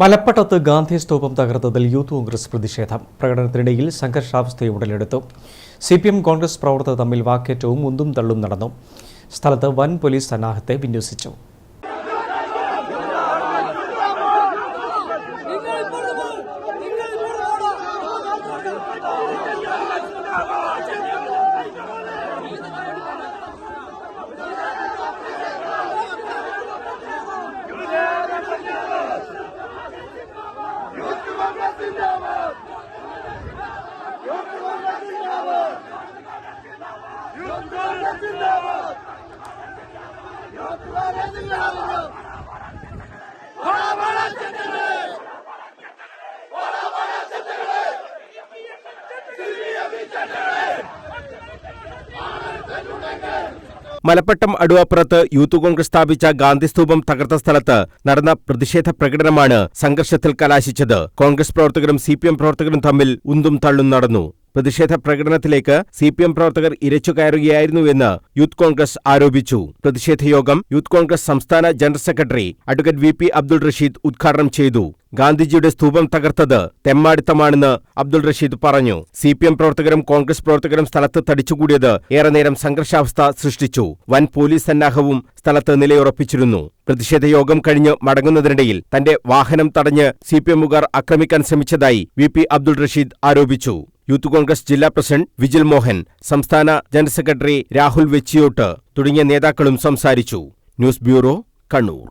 മലപ്പട്ടത്ത് ഗാന്ധി സ്തൂപം തകർത്തതിൽ യൂത്ത് കോൺഗ്രസ് പ്രതിഷേധം. പ്രകടനത്തിനിടയിൽ സംഘർഷാവസ്ഥ ഉടലെടുത്തു. സി പി എം കോൺഗ്രസ് പ്രവർത്തകർ തമ്മിൽ വാക്കേറ്റവും ഉന്തും തള്ളും നടന്നു. സ്ഥലത്ത് വൻ പോലീസ് സന്നാഹത്തെ വിന്യസിച്ചു. മലപ്പട്ടം അടുവാപ്പുറത്ത് യൂത്ത് കോൺഗ്രസ് സ്ഥാപിച്ച ഗാന്ധിസ്തൂപം തകർത്ത സ്ഥലത്ത് നടന്ന പ്രതിഷേധ പ്രകടനമാണ് സംഘർഷത്തിൽ കലാശിച്ചത്. കോൺഗ്രസ് പ്രവർത്തകരും സി പ്രവർത്തകരും തമ്മിൽ ഉന്തും തള്ളും നടന്നു. പ്രതിഷേധ പ്രകടനത്തിലേക്ക് സി പി എം പ്രവർത്തകർ ഇരച്ചു കയറുകയായിരുന്നുവെന്ന് യൂത്ത് കോൺഗ്രസ് ആരോപിച്ചു. പ്രതിഷേധ യോഗം യൂത്ത് കോൺഗ്രസ് സംസ്ഥാന general secretary advocate V P Abdul Rasheed ഉദ്ഘാടനം ചെയ്തു. ഗാന്ധിജിയുടെ സ്തൂപം തകർത്തത് തെമ്മാടിത്തമാണെന്ന് അബ്ദുൾ റഷീദ് പറഞ്ഞു. സി പി എം പ്രവർത്തകരും കോൺഗ്രസ് പ്രവർത്തകരും സ്ഥലത്ത് തടിച്ചുകൂടിയത് ഏറെ നേരം സംഘർഷാവസ്ഥ സൃഷ്ടിച്ചു. വൻ പോലീസ് സന്നാഹവും സ്ഥലത്ത് നിലയുറപ്പിച്ചിരുന്നു. പ്രതിഷേധ യോഗം കഴിഞ്ഞ് മടങ്ങുന്നതിനിടയിൽ തന്റെ വാഹനം തടഞ്ഞ് സി പി എമ്മുകാർ ആക്രമിക്കാൻ ശ്രമിച്ചതായി വി പി അബ്ദുൾ റഷീദ് ആരോപിച്ചു. യൂത്ത് കോൺഗ്രസ് ജില്ലാ പ്രസിഡന്റ് വിജിൽ മോഹൻ സംസ്ഥാന ജനറൽ സെക്രട്ടറി രാഹുൽ വെച്ചിയോട്ട് തുടങ്ങിയ നേതാക്കളും സംസാരിച്ചു. News bureau Kannur.